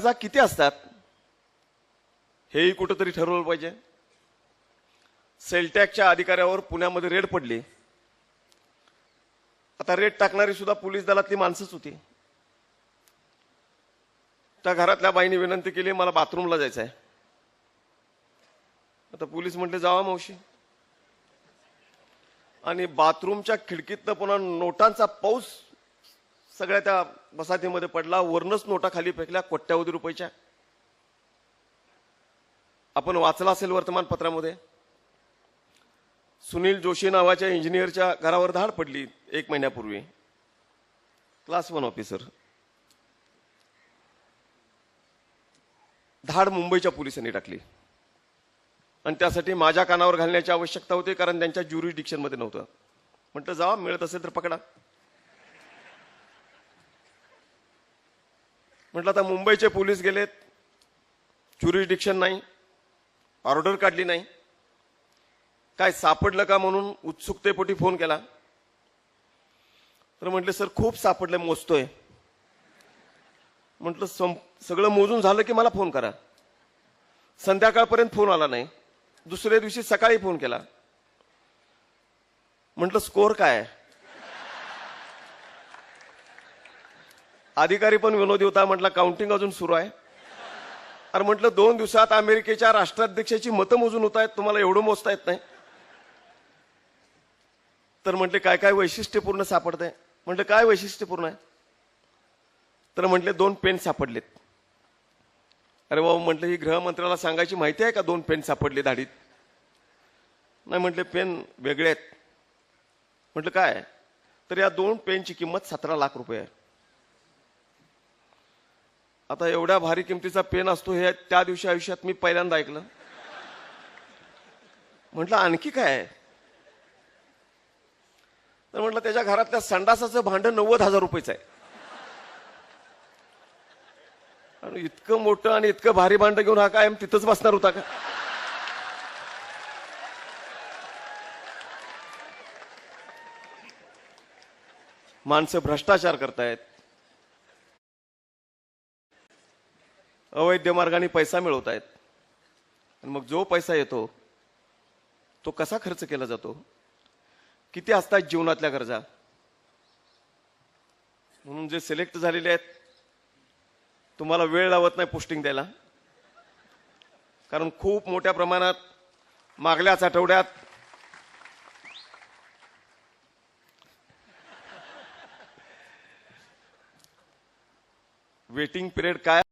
गरजा किती असतात? हेही कुठंतरी ठरवलं पाहिजे. सेलटॅकच्या अधिकाऱ्यावर पुण्यामध्ये रेड पडली. आता रेड टाकणारी सुद्धा पोलीस दलातली माणसंच होती. त्या घरातल्या बाईने विनंती केली मला बाथरूमला जायचं आहे आता पोलीस म्हटले जावा मावशी. आणि बाथरूमच्या खिडकीतनं पुन्हा नोटांचा पाऊस सगळ्या त्या वसाहतीमध्ये पडला वरनच नोटा खाली फेकल्या कोट्यावधी रुपयाच्या. आपण वाचला असेल वर्तमानपत्रामध्ये. सुनील जोशी नावाच्या इंजिनियरच्या घरावर धाड पडली एक महिन्यापूर्वी. Class one officer. धाड मुंबईच्या पोलिसांनी टाकली. आणि त्यासाठी माझ्या कानावर घालण्याची आवश्यकता होती कारण त्यांच्या ज्युरिडिक्शनमध्ये नव्हतं. म्हटलं जावा मिळत असेल तर पकडा. म्हटलं आता मुंबईचे पोलीस गेलेत. ज्युरिडिक्शन नाही. ऑर्डर काढली नाही. काय सापडलं का म्हणून उत्सुकतेपोटी फोन केला. तर म्हटले सर खूप सापडलं मोजतोय. म्हटलं सं सगळं मोजून झालं की मला फोन करा. संध्याकाळपर्यंत फोन आला नाही. दुसऱ्या दिवशी सकाळी फोन केला. म्हटलं स्कोअर काय आहे? अधिकारी पण विनोदी होता म्हटलं काउंटिंग अजून सुरू आहे. अरे म्हटलं दोन दिवसात अमेरिकेच्या राष्ट्राध्यक्षाची मतं मोजून होत आहेत तुम्हाला एवढं मोजता येत नाही. तर म्हटले काय काय वैशिष्ट्यपूर्ण सापडतंय? म्हटलं काय वैशिष्ट्यपूर्ण आहे? तर म्हटले दोन पेन सापडलेत. अरे बाबा म्हटलं ही गृहमंत्र्याला सांगायची माहिती आहे का दोन पेन सापडले दाढीत नाही म्हटले पेन वेगळे आहेत. म्हटलं काय? तर या दोन पेनची किंमत सतरा लाख रुपये आहे. आता एवढ्या भारी किमतीचा पेन असतो हे त्या दिवशी आयुष्यात मी पहिल्यांदा ऐकलं. म्हटलं आणखी काय? तर म्हटलं त्याच्या घरातल्या संडासाचं भांडं नव्वद हजार रुपयेचं आहे. आणि इतकं मोठं आणि इतकं भारी भांडं घेऊन हा कायम तिथंच बसणार होता का? माणसं भ्रष्टाचार करतायत. अवैध मार्गाने पैसा मिळवत आहेत आणि मग जो पैसा येतो तो कसा खर्च केला जातो? किती असतात जीवनातल्या गरजा? म्हणून जे सिलेक्ट झालेले आहेत तुम्हाला वेळ लावत नाही पोस्टिंग द्यायला. कारण खूप मोठ्या प्रमाणात मागल्याच आठवड्यात वेटिंग पिरियड काय